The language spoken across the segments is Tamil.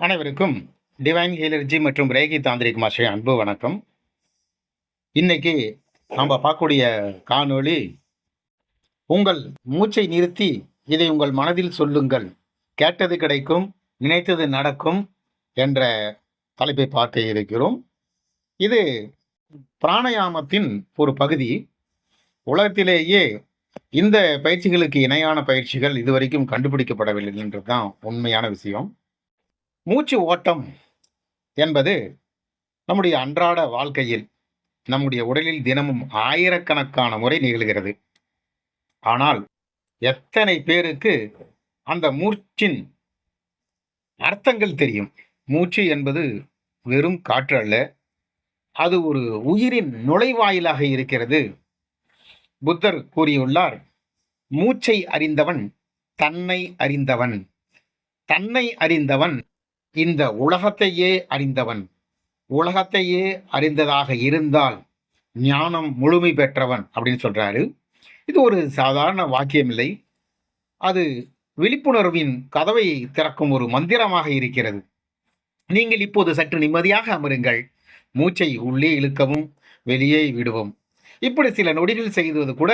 அனைவருக்கும் டிவைன் ஹீலர்ஜி மற்றும் ரேகி தாந்திரிக் மாஷை அன்பு வணக்கம். இன்னைக்கு நம்ம பார்க்கக்கூடிய காணொளி உங்கள் மூச்சை நிறுத்தி இதை உங்கள் மனதில் சொல்லுங்கள். கேட்டது கிடைக்கும் நினைத்தது நடக்கும் என்ற தலைப்பை பார்க்க இருக்கிறோம். இது பிராணயாமத்தின் ஒரு பகுதி. உலகத்திலேயே இந்த பயிற்சிகளுக்கு இணையான பயிற்சிகள் இதுவரைக்கும் கண்டுபிடிக்கப்படவில்லை என்றுதான் உண்மையான விஷயம். மூச்சு ஓட்டம் என்பது நம்முடைய அன்றாட வாழ்க்கையில் நம்முடைய உடலில் தினமும் ஆயிரக்கணக்கான முறை நிகழ்கிறது. ஆனால் எத்தனை பேருக்கு அந்த மூச்சின் அர்த்தங்கள் தெரியும்? மூச்சு என்பது வெறும் காற்று அல்ல அது ஒரு உயிரின் நுழைவாயிலாக இருக்கிறது. புத்தர் கூறியுள்ளார் மூச்சை அறிந்தவன் தன்னை அறிந்தவன் தன்னை அறிந்தவன் இந்த உலகத்தையே அறிந்தவன். உலகத்தையே அறிந்ததாக இருந்தால் ஞானம் முழுமை பெற்றவன் அப்படின்னு சொல்கிறாரு இது ஒரு சாதாரண வாக்கியம் இல்லை அது விழிப்புணர்வின் கதவை திறக்கும் ஒரு மந்திரமாக இருக்கிறது. நீங்கள் இப்போது சற்று நிம்மதியாக அமருங்கள். மூச்சை உள்ளே இழுக்கவும் வெளியே விடுவோம். இப்படி சில நொடிகள் செய்வது கூட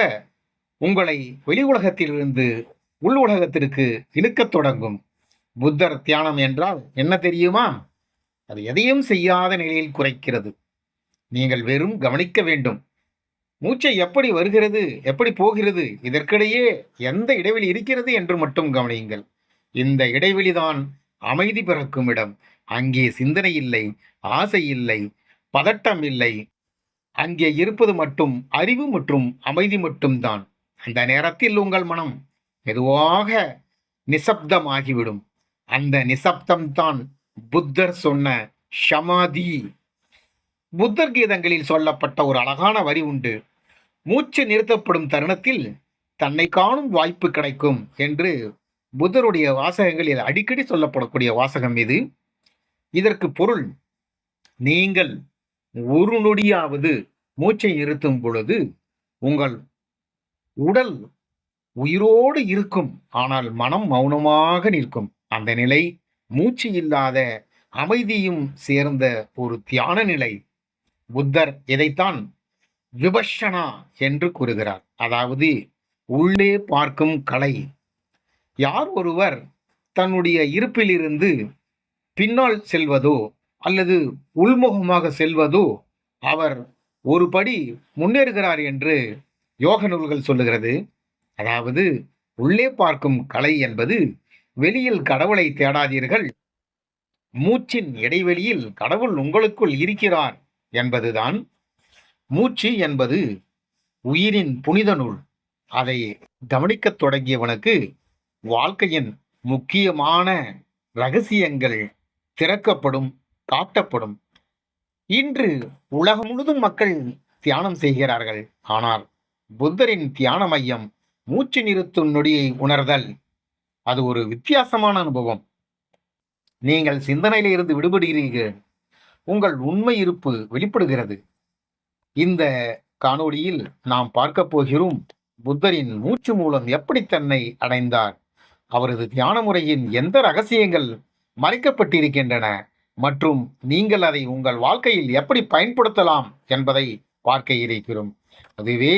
உங்களை வெளி உலகத்திலிருந்து உள் உலகத்திற்கு இழுக்கத் தொடங்கும். புத்தர் தியானம் என்றால் என்ன தெரியுமா? அது எதையும் செய்யாத நிலையில் குறைக்கிறது. நீங்கள் வெறும் கவனிக்க வேண்டும். மூச்சை எப்படி வருகிறது? எப்படி போகிறது? இதற்கிடையே எந்த இடைவெளி இருக்கிறது என்று மட்டும் கவனியுங்கள். இந்த இடைவெளிதான் அமைதி பிறக்கும் இடம். அங்கே சிந்தனை இல்லை ஆசை இல்லை பதட்டம் இல்லை. அங்கே இருப்பது மட்டும் அறிவு மற்றும் அமைதி மட்டும்தான். அந்த நேரத்தில் உங்கள் மனம் மெதுவாக நிசப்தமாகிவிடும். அந்த நிசப்தம்தான் புத்தர் சொன்ன ஷமாதி. புத்தர் கீதங்களில் சொல்லப்பட்ட ஒரு அழகான வரி உண்டு. மூச்சு நிறுத்தப்படும் தருணத்தில் தன்னை காணும் வாய்ப்பு கிடைக்கும் என்று புத்தருடைய வாசகங்களில் அடிக்கடி சொல்லப்படக்கூடிய வாசகம் இது. இதற்கு பொருள் நீங்கள் ஒரு நொடியாவது மூச்சை நிறுத்தும் பொழுது உங்கள் உடல் உயிரோடு இருக்கும் ஆனால் மனம் மௌனமாக நிற்கும். அந்த நிலை மூச்சு இல்லாத அமைதியும் சேர்ந்த ஒரு தியான நிலை. புத்தர் இதைத்தான் விபஷனா என்று கூறுகிறார். அதாவது உள்ளே பார்க்கும் கலை. யார் ஒருவர் தன்னுடைய இருப்பிலிருந்து பின்னால் செல்வதோ அல்லது உள்முகமாக செல்வதோ அவர் ஒரு படி முன்னேறுகிறார் என்று யோக நூல்கள் சொல்லுகிறது. அதாவது உள்ளே பார்க்கும் கலை என்பது வெளியில் கடவுளை தேடாதீர்கள். மூச்சின் இடைவெளியில் கடவுள் உங்களுக்குள் இருக்கிறார் என்பதுதான். மூச்சு என்பது உயிரின் புனித நூல். அதை கவனிக்கத் தொடங்கியவனுக்கு வாழ்க்கையின் முக்கியமான ரகசியங்கள் திறக்கப்படும் காட்டப்படும். இன்று உலகம் முழுதும் மக்கள் தியானம் செய்கிறார்கள். ஆனால் புத்தரின் தியான மையம் மூச்சு நிறுத்தும் நொடியை உணர்தல். அது ஒரு வித்தியாசமான அனுபவம். நீங்கள் சிந்தனையில இருந்து விடுபடுகிறீர்கள். உங்கள் உண்மை இருப்பு வெளிப்படுகிறது. இந்த காணொளியில் நாம் பார்க்க போகிறோம் புத்தரின் மூச்சு மூலம் எப்படி தன்னை அடைந்தார். அவரது தியான முறையின் எந்த ரகசியங்கள் மறைக்கப்பட்டிருக்கின்றன மற்றும் நீங்கள் அதை உங்கள் வாழ்க்கையில் எப்படி பயன்படுத்தலாம் என்பதை பார்க்க இருக்கிறோம். அதுவே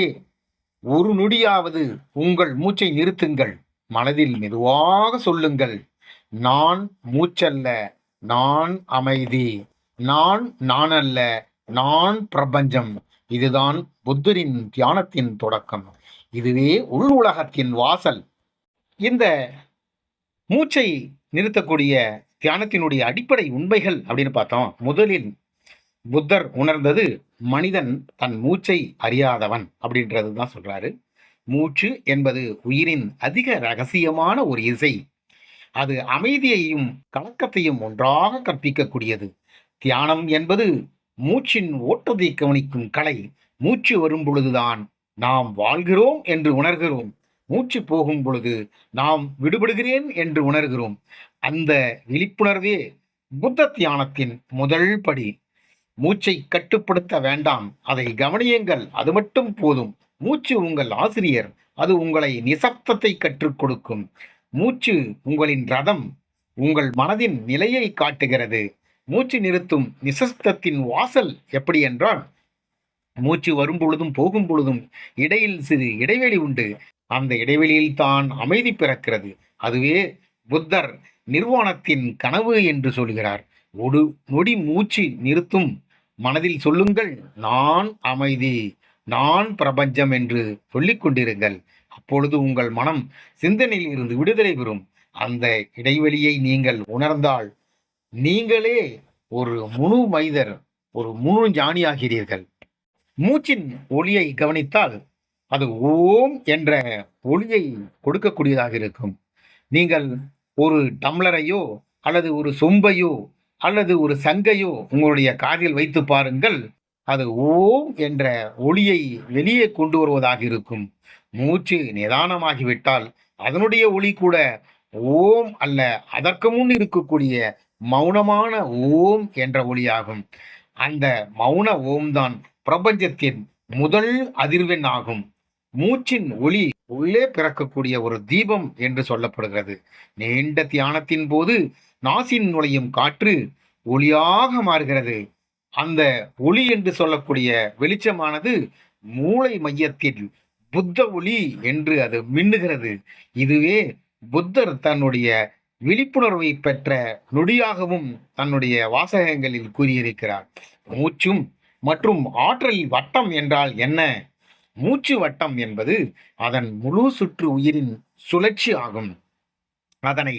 ஒரு நொடியாவது உங்கள் மூச்சை நிறுத்துங்கள். மனதில் மெதுவாக சொல்லுங்கள். நான் மூச்சல்ல நான் அமைதி. நான் நான் அல்ல நான் பிரபஞ்சம். இதுதான் புத்தரின் தியானத்தின் தொடக்கம். இதுவே உள் உலகத்தின் வாசல். இந்த மூச்சை நிறுத்தக்கூடிய தியானத்தினுடைய அடிப்படை உண்மைகள் அப்படின்னு பார்த்தோம். முதலில் புத்தர் உணர்ந்தது மனிதன் தன் மூச்சை அறியாதவன் அப்படின்றது தான் சொல்றாரு. மூச்சு என்பது உயிரின் அதிக ரகசியமான ஒரு இசை. அது அமைதியையும் கலக்கத்தையும் ஒன்றாக கற்பிக்கக்கூடியது. தியானம் என்பது மூச்சின் ஓட்டத்தை கவனிக்கும் கலை. மூச்சு வரும் பொழுதுதான் நாம் வாழ்கிறோம் என்று உணர்கிறோம். மூச்சு போகும் பொழுது நாம் விடுபடுகிறேன் என்று உணர்கிறோம். அந்த விழிப்புணர்வே புத்த தியானத்தின் முதல் படி. மூச்சை கட்டுப்படுத்த வேண்டாம். அதை கவனியுங்கள். அது மட்டும் போதும். மூச்சு உங்கள் ஆசிரியர் அது உங்களை நிசப்தத்தை கற்றுக் கொடுக்கும். மூச்சு உங்களின் ரதம் உங்கள் மனதின் நிலையை காட்டுகிறது. மூச்சு நிறுத்தும் நிசப்தத்தின் வாசல் எப்படி என்றால் மூச்சு வரும் பொழுதும் போகும் பொழுதும் இடையில் சிறு இடைவெளி உண்டு. அந்த இடைவெளியில் தான் அமைதி பிறக்கிறது. அதுவே புத்தர் நிர்வாணத்தின் கனவு என்று சொல்கிறார். ஒரு நொடி மூச்சு நிறுத்தும் மனதில் சொல்லுங்கள் நான் அமைதி. நான் பிரபஞ்சம் என்று சொல்லிக் கொண்டிருங்கள். அப்பொழுது உங்கள் மனம் சிந்தனையில் இருந்து விடுதலை பெறும். அந்த இடைவெளியை நீங்கள் உணர்ந்தால் நீங்களே ஒரு முழு மனிதர் ஒரு முழு ஞானியாகிறீர்கள். மூச்சின் ஒளியை கவனித்தால் அது ஓம் என்ற ஒளியை கொடுக்கக்கூடியதாக இருக்கும். நீங்கள் ஒரு டம்ளரையோ அல்லது ஒரு சொம்பையோ அல்லது ஒரு சங்கையோ உங்களுடைய காதில் வைத்து பாருங்கள். அது ஓம் என்ற ஒளியை வெளியே கொண்டு வருவதாக இருக்கும். மூச்சு நிதானமாகிவிட்டால் அதனுடைய ஒளி கூட ஓம் அல்ல அதற்கு முன் இருக்கக்கூடிய மௌனமான ஓம் என்ற ஒளியாகும். அந்த மௌன ஓம் தான் பிரபஞ்சத்தின் முதல் அதிர்வெண் ஆகும். மூச்சின் ஒளி உள்ளே பிறக்கக்கூடிய ஒரு தீபம் என்று சொல்லப்படுகிறது. நீண்ட தியானத்தின் போது நாசின் நுழையும் காற்று ஒளியாக மாறுகிறது. அந்த ஒளி என்று சொல்லக்கூடிய வெளிச்சமானது மூளை மையத்தில் புத்த ஒளி என்று அது மின்னுகிறது. இதுவே புத்தர் தன்னுடைய விழிப்புணர்வை பெற்ற நொடியாகவும் தன்னுடைய வாசகங்களில் கூறியிருக்கிறார். மூச்சும் மற்றும் ஆற்றல் வட்டம் என்றால் என்ன? மூச்சு வட்டம் என்பது அதன் முழு சுற்று உயிரின் சுழற்சி ஆகும். அதனை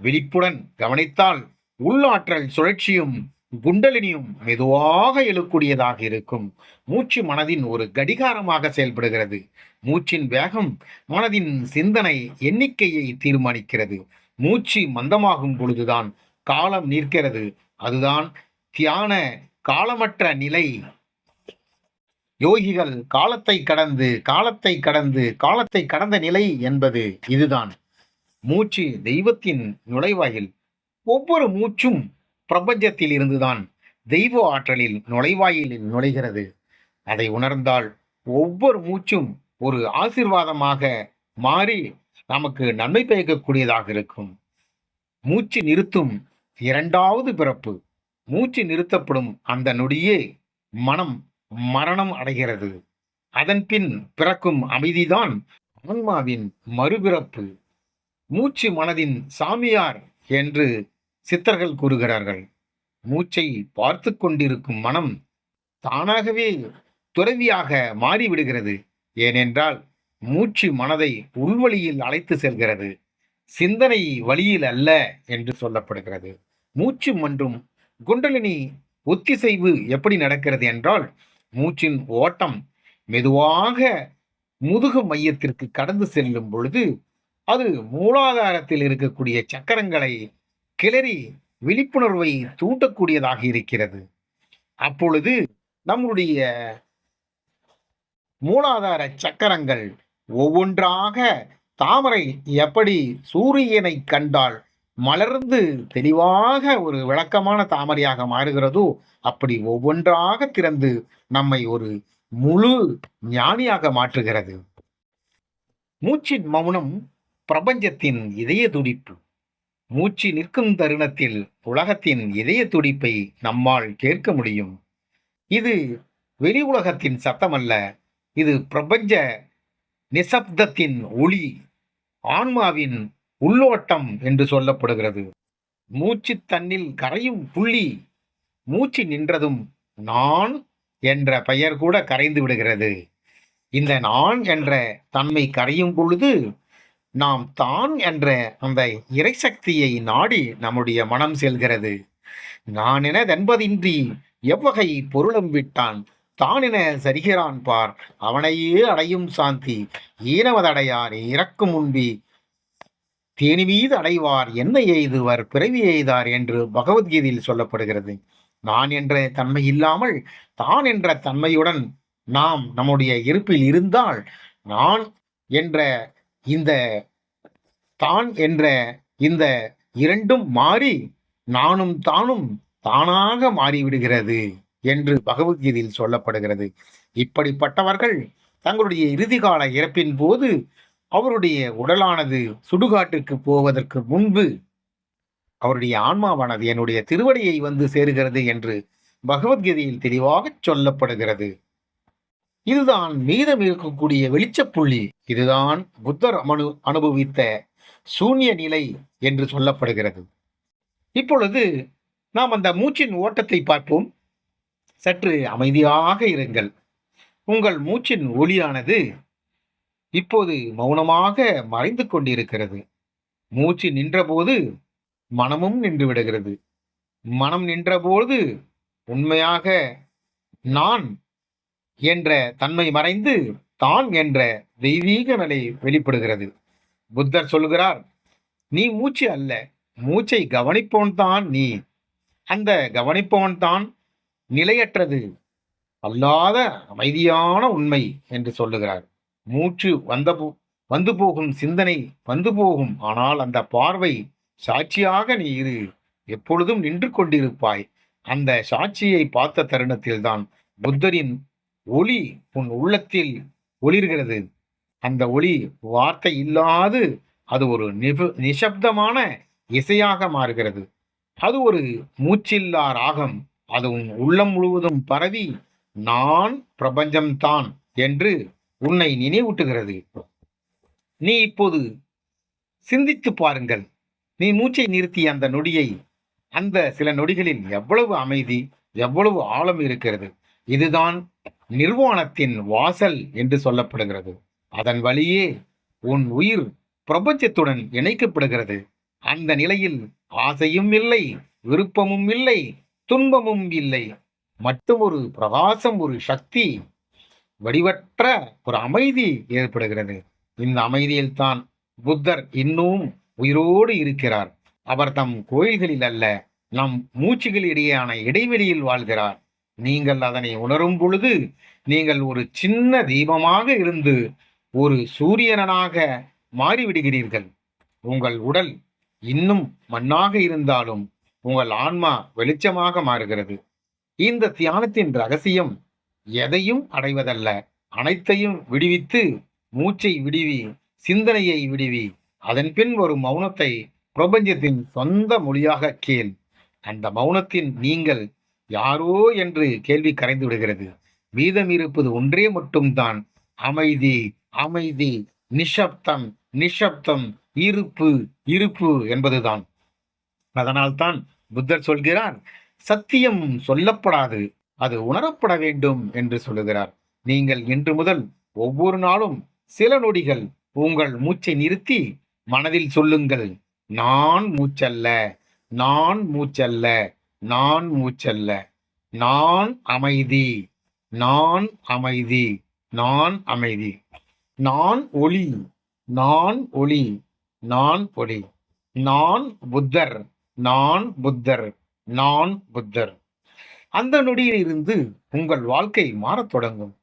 விழிப்புடன் கவனித்தால் உள்ளாற்றல் சுழற்சியும் குண்டலினியும் மெதுவாக எழுக்கூடியதாக இருக்கும். மூச்சு மனதின் ஒரு கடிகாரமாக செயல்படுகிறது. மூச்சின் வேகம் மனதின் சிந்தனை எண்ணிக்கையை தீர்மானிக்கிறது. மூச்சு மந்தமாகும் பொழுதுதான் காலம் நிற்கிறது. அதுதான் தியான காலமற்ற நிலை. யோகிகள் காலத்தை கடந்து காலத்தை கடந்து காலத்தை கடந்த நிலை என்பது இதுதான். மூச்சு தெய்வத்தின் நுழைவாயில். ஒவ்வொரு மூச்சும் பிரபஞ்சத்தில் இருந்துதான் தெய்வ ஆற்றலில் நுழைவாயிலில் நுழைகிறது. அதை உணர்ந்தால் ஒவ்வொரு மூச்சும் ஒரு ஆசிர்வாதமாக மாறி நமக்கு நன்மை பயக்கக்கூடியதாக இருக்கும். மூச்சு நிறுத்தும் இரண்டாவது பிறப்பு. மூச்சு நிறுத்தப்படும் அந்த நொடியே மனம் மரணம் அடைகிறது. அதன் பின் பிறக்கும் அமைதிதான் ஆன்மாவின் மறுபிறப்பு. மூச்சு மனதின் சாமியார் என்று சித்தர்கள் கூறுகிறார்கள் மூச்சை பார்த்து கொண்டிருக்கும் மனம் தானாகவே துறவியாக மாறிவிடுகிறது. ஏனென்றால் மூச்சு மனதை உள்வழியில் அழைத்து செல்கிறது. சிந்தனை வழியில் அல்ல என்று சொல்லப்படுகிறது. மூச்சு மற்றும் குண்டலினி ஒத்திசைவு எப்படி நடக்கிறது என்றால் மூச்சின் ஓட்டம் மெதுவாக முதுகு மையத்திற்கு கடந்து செல்லும் பொழுது அது மூலாதாரத்தில் இருக்கக்கூடிய சக்கரங்களை கிளறி விழிப்புணர்வை தூண்டக்கூடியதாக இருக்கிறது. அப்பொழுது நம்முடைய மூலாதார சக்கரங்கள் ஒவ்வொன்றாக தாமரை எப்படி சூரியனை கண்டால் மலர்ந்து தெளிவாக ஒரு விளக்கமான தாமரையாக மாறுகிறதோ அப்படி ஒவ்வொன்றாக திறந்து நம்மை ஒரு முழு ஞானியாக மாற்றுகிறது. மூச்சின் மௌனம் பிரபஞ்சத்தின் இதய துடிப்பு. மூச்சு நிற்கும் தருணத்தில் உலகத்தின் இதய துடிப்பை நம்மால் கேட்க முடியும். இது வெளி உலகத்தின் சத்தமல்ல இது பிரபஞ்ச நிசப்தத்தின் ஒளி ஆன்மாவின் உள்ளோட்டம் என்று சொல்லப்படுகிறது. மூச்சு தன்னில் கரையும் புள்ளி மூச்சு நின்றதும் நான் என்ற பெயர் கூட கரைந்து விடுகிறது. இந்த நான் என்ற தன்மை கரையும் பொழுது நாம் தான் என்ற அந்த இறைசக்தியை நாடி நம்முடைய மனம் செல்கிறது. நான் என என்பதின்றி எவ்வகை பொருளும் விட்டான். தான் என சரிகிறான் பார். அவனையே அடையும் சாந்தி. ஈனவதடையார் இறக்கும் முன்பி. தேனி மீது அடைவார் என்ன எய்துவர் பிறவி எய்தார் என்று பகவத்கீதையில் சொல்லப்படுகிறது. நான் என்ற தன்மை இல்லாமல் தான் என்ற தன்மையுடன் நாம் நம்முடைய இருப்பில் இருந்தால் நான் என்ற இந்த தான் என்ற இந்த இரண்டும் மாறி நானும் தானும் தானாக மாறிவிடுகிறது என்று பகவத்கீதையில் சொல்லப்படுகிறது. இப்படிப்பட்டவர்கள் தங்களுடைய இறுதிகால இறப்பின் போது அவருடைய உடலானது சுடுகாட்டுக்கு போவதற்கு முன்பு அவருடைய ஆன்மாவானது என்னுடைய திருவடியை வந்து சேருகிறது என்று பகவத்கீதையில் தெளிவாகச் சொல்லப்படுகிறது. இதுதான் மீதம் இருக்கக்கூடிய வெளிச்சப்புள்ளி இதுதான் புத்தர் அனு அனுபவித்த சூன்ய நிலை என்று சொல்லப்படுகிறது. இப்பொழுது நாம் அந்த மூச்சின் ஓட்டத்தை பார்ப்போம். சற்று அமைதியாக இருங்கள். உங்கள் மூச்சின் ஒளியானது இப்போது மௌனமாக மறைந்து கொண்டிருக்கிறது. மூச்சு நின்றபோது மனமும் நின்று விடுகிறது. மனம் நின்றபோது உண்மையாக நான் என்ற தன்மை மறைந்து தான் என்ற தெய்வீக நிலை வெளிப்படுகிறது. புத்தர் சொல்கிறார் நீ மூச்சு அல்ல மூச்சை கவனிப்பவன் தான் நீ. அந்த கவனிப்பவன் தான் நிலையற்றது அல்லாத அமைதியான உண்மை என்று சொல்லுகிறார். மூச்சு வந்த போ- வந்து போகும் சிந்தனை வந்து போகும் ஆனால் அந்த பார்வை சாட்சியாக நீ இரு எப்பொழுதும் நின்று கொண்டிருப்பாய். அந்த சாட்சியை பார்த்த தருணத்தில்தான் புத்தரின் ஒளி உன் உள்ளத்தில் ஒளிர்கிறது. அந்த ஒளி வார்த்தை இல்லாது அது ஒரு நிபு- நிசப்தமான இசையாக மாறுகிறது. அது ஒரு மூச்சில்லா ராகம். அது உன் உள்ளம் முழுவதும் பரவி நான் பிரபஞ்சம்தான் என்று உன்னை நினைவூட்டுகிறது. நீ இப்போது சிந்தித்து பாருங்கள். நீ மூச்சை நிறுத்திய அந்த நொடியை அந்த சில நொடிகளில் எவ்வளவு அமைதி எவ்வளவு ஆழம் இருக்கிறது. இதுதான் நிர்வாணத்தின் வாசல் என்று சொல்லப்படுகிறது. அதன் வழியே உன் உயிர் பிரபஞ்சத்துடன் இணைக்கப்படுகிறது. அந்த நிலையில் ஆசையும் இல்லை விருப்பமும் இல்லை துன்பமும் இல்லை. மட்டும் ஒரு பிரகாசம் ஒரு சக்தி வடிவற்ற ஒரு அமைதி ஏற்படுகிறது. இந்த அமைதியில்தான் புத்தர் இன்னும் உயிரோடு இருக்கிறார். அவர் தம் கோயில்களில் அல்ல நம் மூச்சுகளிடையேயான இடைவெளியில் வாழ்கிறார். நீங்கள் அதனை உணரும் பொழுது நீங்கள் ஒரு சின்ன தீபமாக இருந்து ஒரு சூரியனாக மாறிவிடுகிறீர்கள். உங்கள் உடல் இன்னும் மண்ணாக இருந்தாலும் உங்கள் ஆன்மா வெளிச்சமாக மாறுகிறது. இந்த தியானத்தின் ரகசியம் எதையும் அடைவதல்ல. அனைத்தையும் விடுவித்து மூச்சை விடுவி சிந்தனையை விடுவி அதன் பின் வரும் மௌனத்தை பிரபஞ்சத்தின் சொந்த மொழியாக கேள். அந்த மௌனத்தின் நீங்கள் யாரோ என்று கேள்வி கரைந்து விடுகிறது. மீதம் இருப்பது ஒன்றே மட்டும்தான். அமைதி அமைதி நிஷப்தம் நிஷப்தம் இருப்பு இருப்பு என்பதுதான். அதனால்தான் புத்தர் சொல்கிறார் சத்தியம் சொல்லப்படாது அது உணரப்பட வேண்டும் என்று சொல்லுகிறார். நீங்கள் இன்று முதல் ஒவ்வொரு நாளும் சில நொடிகள் உங்கள் மூச்சை நிறுத்தி மனதில் சொல்லுங்கள் நான் மூச்சல்ல நான் மூச்சல்ல நான் மூச்சல்ல. நான் அமைதி. நான் அமைதி. நான் அமைதி. நான் ஒளி. நான் ஒளி. நான் ஒளி. நான் புத்தர். நான் புத்தர். நான் புத்தர். அந்த நொடியிலிருந்து உங்கள் வாழ்க்கை மாறத் தொடங்கும்.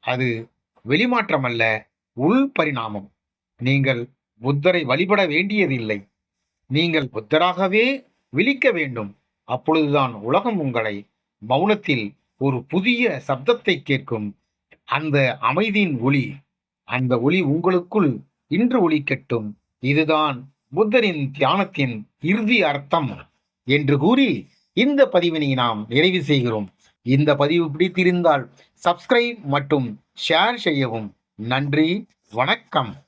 அது வெளிமாற்றம் அல்ல உள் பரிணாமம். நீங்கள் புத்தரை வழிபட வேண்டியதில்லை. நீங்கள் புத்தராகவே விழிக்க வேண்டும். அப்பொழுதுதான் உலகம் உங்களை மௌனத்தில் ஒரு புதிய சப்தத்தை கேட்கும். அந்த அமைதியின் ஒளி அந்த ஒளி உங்களுக்குள் இன்று ஒளிக்கட்டும் இதுதான் புத்தரின் தியானத்தின் இறுதி அர்த்தம் என்று கூறி இந்த பதிவினை நாம் நிறைவு செய்கிறோம். இந்த பதிவு பிடித்திருந்தால் சப்ஸ்கிரைப் மற்றும் ஷேர் செய்யவும். நன்றி வணக்கம்.